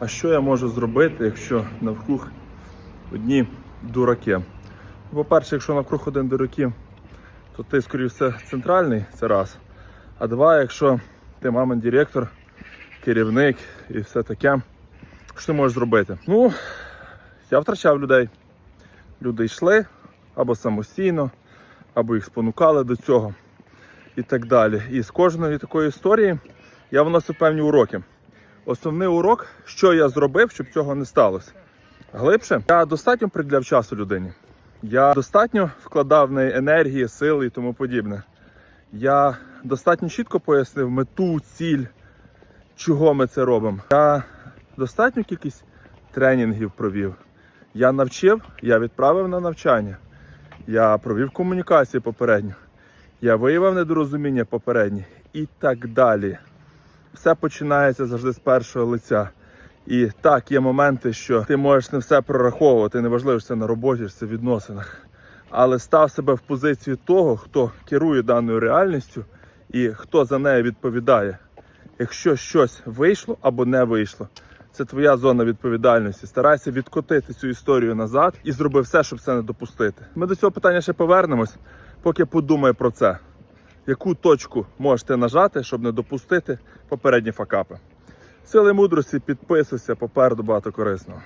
А що я можу зробити, якщо навкруг одні дураки? По-перше, якщо навкруг один дураки, то ти, скоріше все, центральний, це раз. А два, якщо ти мамин директор, керівник і все таке, що ти можеш зробити? Ну, я втрачав людей. Люди йшли або самостійно, або їх спонукали до цього і так далі. І з кожної такої історії я виносив певні уроки. Основний урок, що я зробив, щоб цього не сталося. Глибше, я достатньо приділяв часу людині. Я достатньо вкладав в неї енергії, сили і тому подібне. Я достатньо чітко пояснив мету, ціль, чого ми це робимо. Я достатню кількість тренінгів провів. Я навчив, я відправив на навчання. Я провів комунікації попередньо. Я виявив недорозуміння попередні і так далі. Все починається завжди з першого лиця. І так, є моменти, що ти можеш не все прораховувати, неважливо, це на роботі, це в відносинах. Але став себе в позицію того, хто керує даною реальністю і хто за нею відповідає. Якщо щось вийшло або не вийшло, це твоя зона відповідальності. Старайся відкотити цю історію назад і зроби все, щоб це не допустити. Ми до цього питання ще повернемось, поки подумай про це. Яку точку можете нажати, щоб не допустити попередні факапи? Сили мудрості, підписуйся, попереду багато корисного.